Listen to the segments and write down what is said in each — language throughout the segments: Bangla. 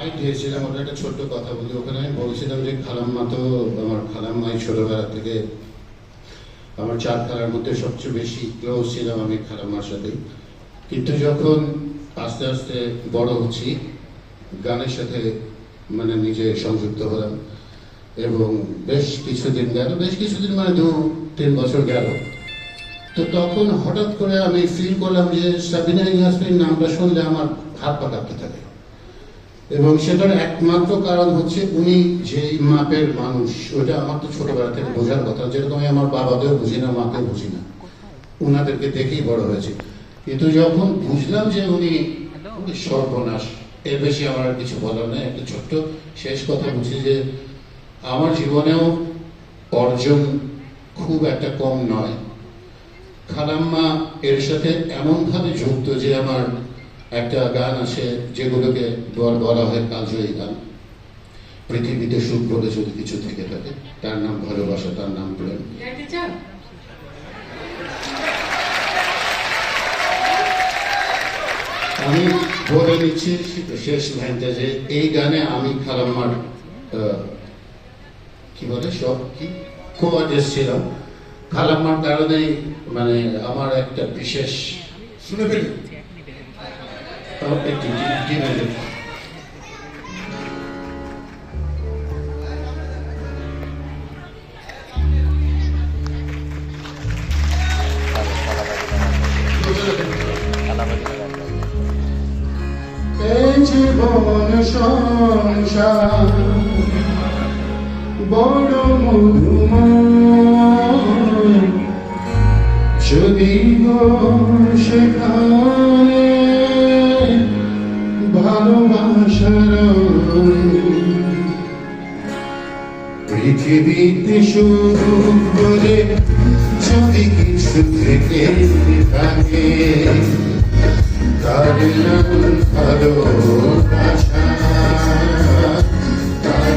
ফাইট দিয়েছিলাম ওটা একটা ছোট্ট কথা বলি, ওখানে আমি বলছিলাম যে খালাম্মা তো আমার খালাম্মাই ছোটবেলা থেকে আমার চার খেলার মধ্যে সবচেয়ে বেশি ক্লোজ ছিলাম আমি খালাম্মার সাথে কিন্তু যখন আস্তে আস্তে বড় হচ্ছি, গানের সাথে মানে নিজে সংযুক্ত হলাম এবং বেশ কিছুদিন গেল, বেশ কিছুদিন মানে দু, তিন বছর গেল। তো তখন হঠাৎ করে আমি ফিল করলাম যে সাবিনা ইয়াসমিন নামটা শুনলে আমার হাত পা কাঁপতে থাকে। এবং সেটার একমাত্র কারণ হচ্ছে উনি যেই মাপের মানুষ ওটা আমার তো ছোটবেলা থেকে বোঝার কথা। যেরকম আমি আমার বাবাকেও বুঝি না, মাকেও বুঝি না। উনাদেরকে দেখেই বড় হয়েছে। কিন্তু যখন বুঝলাম যে উনি সর্বনাশ, এর বেশি আমার আর কিছু বলার নেই, একটা ছোট্ট শেষ কথা বুঝি যে আমার জীবনেও অর্জন খুব একটা কম নয়। খালাম্মা এর সাথে এমনভাবে যুক্ত যে আমার একটা গান আছে যেগুলোকে বল- বলা হয় কালজয়ী গান। পৃথিবীতে সুখ বলে যদি কিছু থেকে থাকে তার নাম ভালোবাসা তার নাম প্রেম। আমি বলে নিচ্ছি শেষ লাইনটা যে এই গানে আমি খালাম্মার আহ, কি বলে সব কি? কোয়ার্টার্স ছিলাম। খালাম্মার কারণেই মানে আমার একটা বিশেষ শুনে ফেলি। একটু বলে? এই জীবন সংসার বড় মধুময় যদি সেখানে পৃথিবীতে শুধু করে যদি কিছু থেকে থাকে তার নাম নাম প্রেম। তার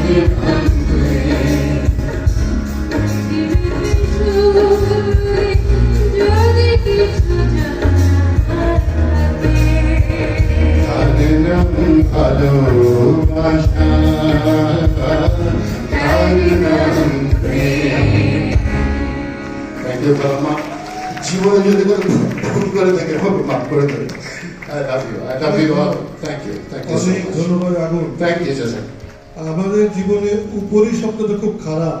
নাম জীবনে যদি কোনো ভুল করে থাকে হবে মাফ করে দেবে I love you I love you all thank you thank you অনেক ধন্যবাদ আগুন থ্যাংক ইউ আমাদের জীবনে উপরি শব্দটা খুব খারাপ।